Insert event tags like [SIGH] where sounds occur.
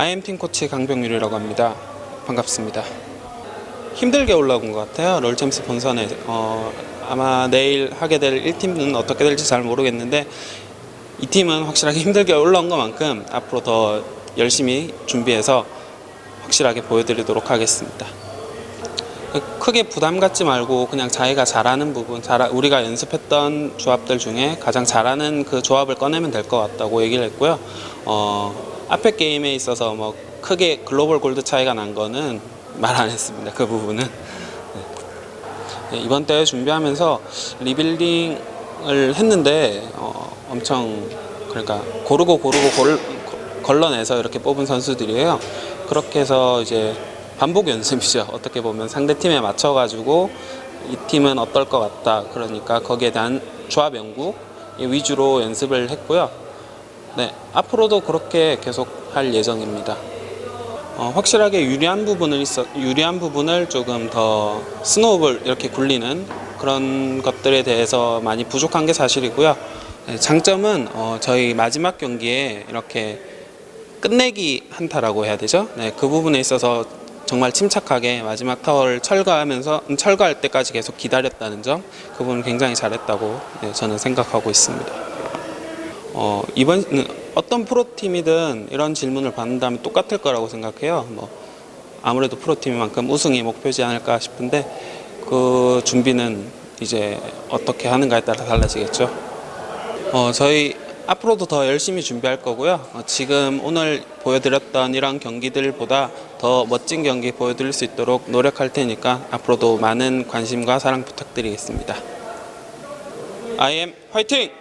IM팀 코치 강병률이라고 합니다. 반갑습니다. 힘들게 올라온 것 같아요. 롤챔스 본선에 어, 아마 내일 하게 될 1팀은 어떻게 될지 잘 모르겠는데 이 팀은 확실하게 [LAUGHS] 힘들게 올라온 것만큼 앞으로 더 열심히 준비해서 확실하게 보여드리도록 하겠습니다. 크게 부담 갖지 말고 그냥 자기가 잘하는 부분, 잘 우리가 연습했던 조합들 중에 가장 잘하는 그 조합을 꺼내면 될 것 같다고 얘기를 했고요. 어, 앞에 게임에 있어서 뭐 크게 글로벌 골드 차이가 난 거는 말 안 했습니다. 그 부분은. 네, 이번 대회 준비하면서 리빌딩을 했는데 어, 엄청 그러니까 고르고 고르고 골, 걸러내서 이렇게 뽑은 선수들이에요. 그렇게 해서 이제 반복 연습이죠. [LAUGHS] 어떻게 보면 상대 팀에 맞춰가지고 이 팀은 어떨 것 같다. 그러니까 거기에 대한 조합 연구 위주로 연습을 했고요. 네, 앞으로도 그렇게 계속 할 예정입니다. 어, 확실하게 유리한 부분을 있어 유리한 부분을 조금 더 스노우볼 이렇게 굴리는 그런 것들에 대해서 많이 부족한 게 사실이고요. 네, 장점은 어, 저희 마지막 경기에 이렇게 끝내기 한타라고 해야 되죠. 네, 그 부분에 있어서 정말 침착하게 마지막 타워를 철거하면서 음, 철거할 때까지 계속 기다렸다는 점, 그 부분 굉장히 잘했다고 네, 저는 생각하고 있습니다. 어, 이번 어떤 프로팀이든 이런 질문을 받는다면 똑같을 거라고 생각해요. 뭐 아무래도 프로팀만큼 우승이 목표지 않을까 싶은데 그 준비는 이제 어떻게 하는가에 따라 달라지겠죠. 어, 저희 앞으로도 더 열심히 준비할 거고요. 어, 지금 오늘 보여드렸던 이런 경기들보다 더 멋진 경기 보여드릴 수 있도록 노력할 테니까 앞으로도 많은 관심과 사랑 부탁드리겠습니다. I am 화이팅!